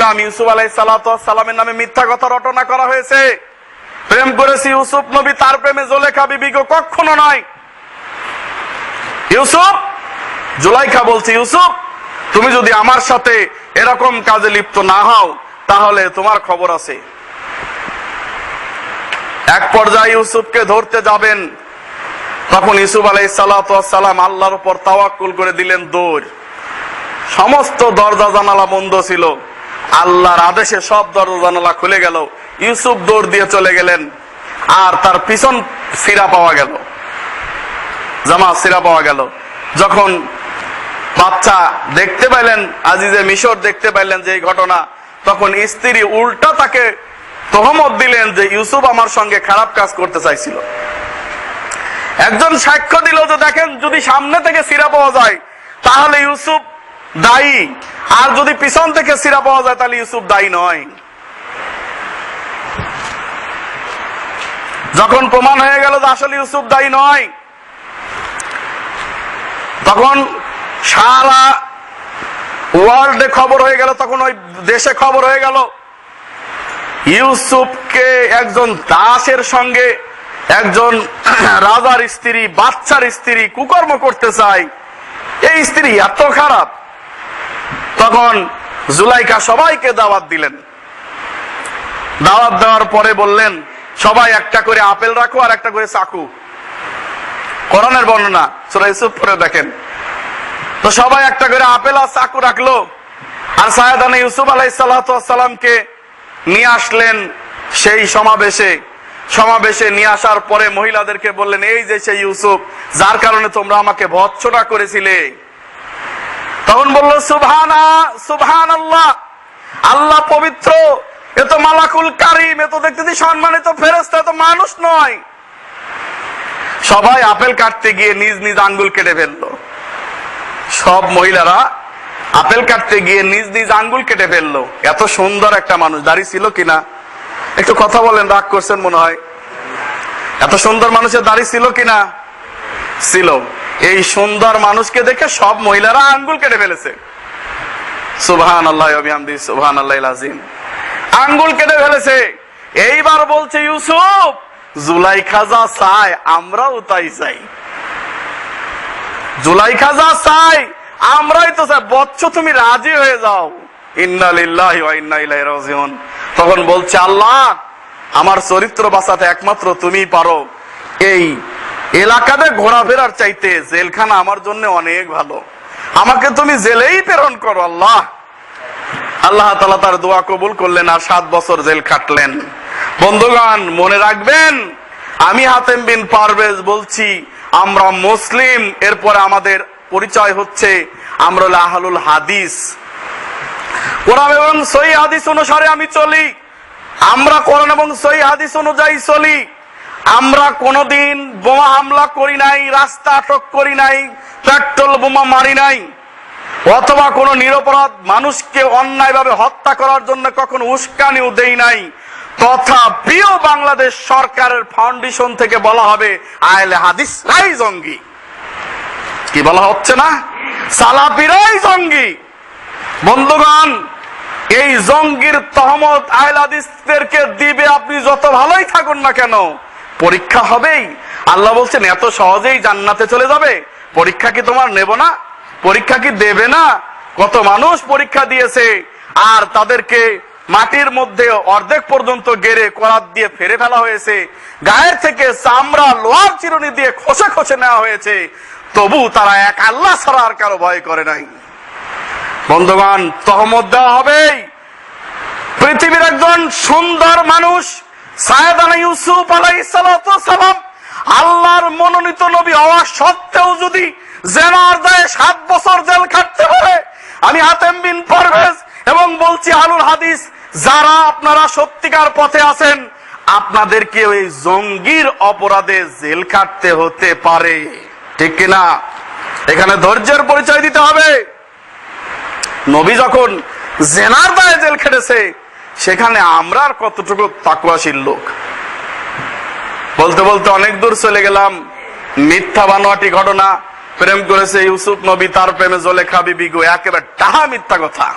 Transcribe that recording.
বলছিলাম ইউসুফ আলাই সালামের নামে মিথ্যা কথা রটনা করা হয়েছে। প্রেম করেছি ইউসুফ নবী, তার প্রেমে জোলেখা বিবিকে কখনো নয়। ইউসুফ, জুলাইখা বলছি, ইউসুফ, তুমি যদি আমার সাথে এরকম কাজে লিপ্ত না হও, তাহলে তোমার খবর আছে। এক পর্যায়ে ইউসুফকে ধরতে যাবেন। তখন ইউসুফ আলাই সালাম আল্লাহর উপর তাওয়াক্কুল করে দিলেন দৌড়। সমস্ত দরজা জানালা বন্ধ ছিল। আল্লাহর আদেশে সব দরজা খুলে গেল। ইউসুফ দৌড় দিয়ে চলে গেলেন আর তার পিছন ফিরা পাওয়া গেল। জামা সিরা পাওয়া গেল। যখন বাচ্চা দেখতে পাইলেন আজিজে মিশর দেখতে পাইলেন যে এই ঘটনা, তখন স্ত্রী উল্টা তাকে তহমত দিলেন যে ইউসুফ আমার সঙ্গে খারাপ কাজ করতে চাইছিল। একজন সাক্ষ্য দিল যে দেখেন, যদি সামনে থেকে সিরা পাওয়া যায়, তাহলে ইউসুফ দায়ী। আর যদি পিছন থেকে সিরা পাওয়া যায়, তাহলে ইউসুফ দায়ী নয়। যখন প্রমাণ হয়ে গেল যে আসলে ইউসুফ দায়ী নয়, তখন সারা ওয়ার্ল্ডে খবর হয়ে গেল, তখন ওই দেশে খবর হয়ে গেল, ইউসুফকে একজন দাসের সঙ্গে একজন রাজার স্ত্রী, বাচ্চার স্ত্রী কুকর্ম করতে চায়। এই স্ত্রী এত খারাপ। তখন জুলাইকা সবাইকে দাওয়াত দিলেন। দাওয়াত দেওয়ার পরে বললেন, সবাই একটা করে আপেল রাখো আর একটা করে চাকু। করণের বর্ণনা, সুরা ইউসুফ পরে দেখেন। তো সবাই একটা করে আপেল আর চাকু রাখল আর সায়দানে ইউসুফ আলাই সাল্লামকে নিয়ে আসলেন সেই সমাবেশে। সমাবেশে নিয়ে আসার পরে মহিলাদেরকে বললেন, এই যে সেই ইউসুফ, যার কারণে তোমরা আমাকে ভৎসনা করেছিলে। তখন বলল সুভানা সুবহান আল্লাহ আল্লাহ পবিত্র, এ তো মালাকুল কারিম, এ তো দেখতেছি সম্মানিত ফেরেস্তা তো মানুষ নয়। সবাই আপেল কাটতে গিয়ে নিজ নিজ আঙ্গুল কেটে ফেলল। সব মহিলারা আপেল কাটতে গিয়ে নিজ নিজ আঙ্গুল কেটে ফেলল। এত সুন্দর একটা মানুষ, দাড়ি ছিল কিনা? একটু কথা বলেন, রাগ করছেন মনে হয়? এত সুন্দর মানুষের দাড়ি ছিল কিনা? ছিল। এই সুন্দর মানুষকে দেখে সব মহিলারা আঙ্গুল কেটে ফেলেছে। সুবহান আল্লাহ অভিহামদি সুবহান আল্লাহ আজিম। আঙ্গুল কেটে ফেলেছে। এইবার বলছে ইউসুফ জুলাই খাজা চাই, আমরাও তাই চাই। জুলাই খাজা চাই, আমরাই তো চাই। বচ্চ তুমি রাজি হয়ে যাও। তখন বলছে, আল্লাহ, আমার চরিত্র বাঁচাতে একমাত্র তুমিই পারো। এই এলাকাতে ঘোরাফেরার চাইতে জেলখানা আমার জন্য অনেক ভালো। আমাকে তুমি জেলেই প্রেরণ করো, আল্লাহ। আল্লাহ তালা তার দোয়া কবুল করলেন আর সাত বছর জেল খাটলেন বন্ধুগণ, মনে রাখবেন, আমি হাতেম বিন পারভেজ বলছি, আমরা মুসলিম, এরপরে আমাদের পরিচয় হচ্ছে আমরা হলো আহলুল হাদিস। কোরআন এবং সহি হাদিস অনুসারে আমি চলি, আমরা কোরআন এবং সহি হাদিস অনুযায়ী চলি। আমরা কোনোদিন বোমা হামলা করি নাই, রাস্তা আটক করি নাই, পেট্রোল বোমা মারি নাই, অথবা কোনো নিরপরাধ মানুষকে অন্যায়ভাবে হত্যা করার জন্য কখনো উস্কানিও দেই নাই। তথাপিও বাংলাদেশ সরকারের ফাউন্ডেশন থেকে বলা হবে আয়লে হাদিস রাই জঙ্গি। কি বলা হচ্ছে না? সালাপিরাই জঙ্গি। বন্ধুগণ, এই জঙ্গির তহমত আহলাদিসদেরকে দিবে আপনি যত ভালোই থাকুন না কেন। পরীক্ষা হবেই। আল্লাহ বলছেন, এত সহজেই জান্নাতে চলে যাবে? পরীক্ষা কি তোমার নেব না? পরীক্ষা কি দেবে না? কত মানুষ পরীক্ষা দিয়েছে, আর তাদেরকে মাটির মধ্যে অর্ধেক পর্যন্ত গেড়ে করাত দিয়ে ফেরে ফেলা হয়েছে। গায়ের থেকে চামড়া, লোহার চিরুনি দিয়ে খসে খসে নেওয়া হয়েছে। তবু তারা এক আল্লাহ ছাড়া আর কারও ভয় করে নাই। বন্ধুগণ, তহমত দেওয়া হবেই। পৃথিবীর একজন সুন্দর মানুষ সায়দানা ইউসুফ আলাইসালাম আল্লাহর মনোনীত নবী হওয়া সত্ত্বেও যদি জেনার দায়ে সাত বছর জেল খাটতে পারে, আমি হাতেম বিন পারভেজ এবং বলছি আলুল হাদিস, যারা আপনারা সত্যিকার পথে আছেন, আপনাদেরকে ওই জঙ্গির অপরাধে জেল খাটতে হতে পারে। ঠিক কিনা? এখানে ধৈর্যের পরিচয় দিতে হবে। নবী যখন জেনার দায়ে জেল খেটেছে সেখানে আমরা আর কতটুকু তাকুয়াশীল লোক? বলতে বলতে অনেক দূর চলে গেলাম। মিথ্যা বানোয়াটি ঘটনা প্রেম করেছে ইউসুফ নবী, তার প্রেমে জলে খাবি বিগু, একেবারে টাহা মিথ্যা কথা।